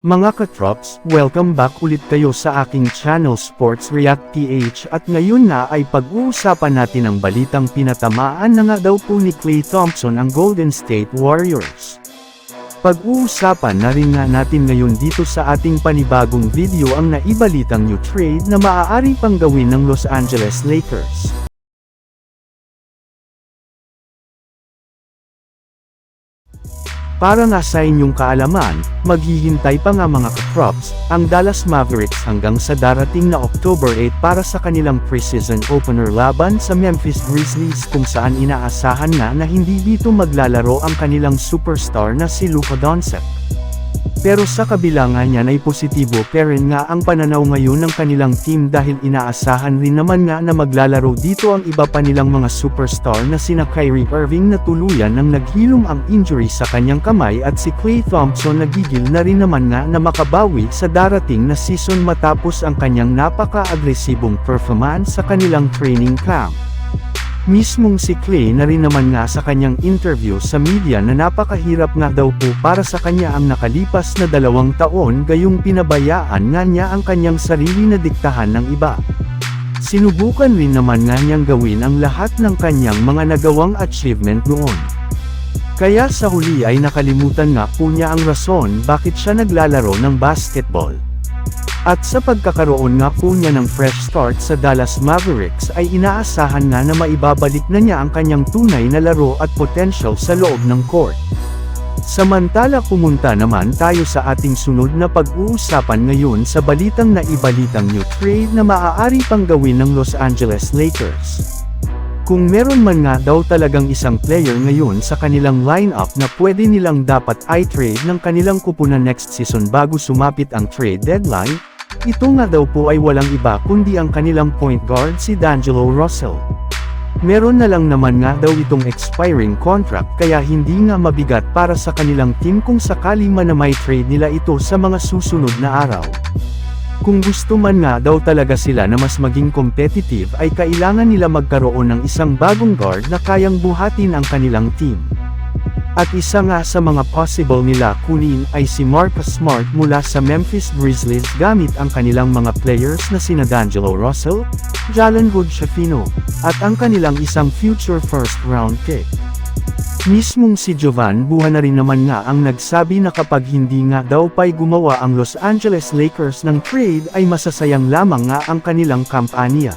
Mga katrops, welcome back ulit kayo sa aking channel Sports React PH at ngayon na ay pag-uusapan natin ang balitang pinatamaan na nga daw po ni Klay Thompson ang Golden State Warriors. Pag-uusapan na rin nga natin ngayon dito sa ating panibagong video ang naibalitang new trade na maaari pang gawin ng Los Angeles Lakers. Para nga sa inyong kaalaman, maghihintay pa nga mga katrops, ang Dallas Mavericks hanggang sa darating na October 8 para sa kanilang preseason opener laban sa Memphis Grizzlies kung saan inaasahan na na hindi dito maglalaro ang kanilang superstar na si Luka Doncic. Pero sa kabila nga niyan ay positibo pa nga ang pananaw ngayon ng kanilang team dahil inaasahan rin naman nga na maglalaro dito ang iba pa nilang mga superstar na sina Kyrie Irving na tuluyan ng naghilom ang injury sa kanyang kamay at si Klay Thompson nagigil na rin naman nga na makabawi sa darating na season matapos ang kanyang napaka-agresibong performance sa kanilang training camp. Mismong si Clay na rin naman nga sa kanyang interview sa media na napakahirap nga daw po para sa kanya ang nakalipas na dalawang taon gayong pinabayaan nga niya ang kanyang sarili na diktahan ng iba. Sinubukan rin naman nga niyang gawin ang lahat ng kanyang mga nagawang achievement noon. Kaya sa huli ay nakalimutan nga po niya ang rason bakit siya naglalaro ng basketball. At sa pagkakaroon nga po niya ng fresh start sa Dallas Mavericks ay inaasahan nga na maibabalik na niya ang kanyang tunay na laro at potential sa loob ng court. Samantala pumunta naman tayo sa ating sunod na pag-uusapan ngayon sa balitang na ibalitang new trade na maaari pang gawin ng Los Angeles Lakers. Kung meron man nga daw talagang isang player ngayon sa kanilang lineup na pwede nilang dapat i-trade ng kanilang kupunan next season bago sumapit ang trade deadline, ito nga daw po ay walang iba kundi ang kanilang point guard si D'Angelo Russell. Meron na lang naman nga daw itong expiring contract kaya hindi nga mabigat para sa kanilang team kung sakali man na may trade nila ito sa mga susunod na araw. Kung gusto man nga daw talaga sila na mas maging competitive ay kailangan nila magkaroon ng isang bagong guard na kayang buhatin ang kanilang team. At isa nga sa mga possible nila kunin ay si Marcus Smart mula sa Memphis Grizzlies gamit ang kanilang mga players na sina D'Angelo Russell, Jalen Hood Shafino, at ang kanilang isang future first round pick. Mismong si Jovan Buha na rin naman nga ang nagsabi na kapag hindi nga daw pa'y gumawa ang Los Angeles Lakers ng trade ay masasayang lamang nga ang kanilang kampanya.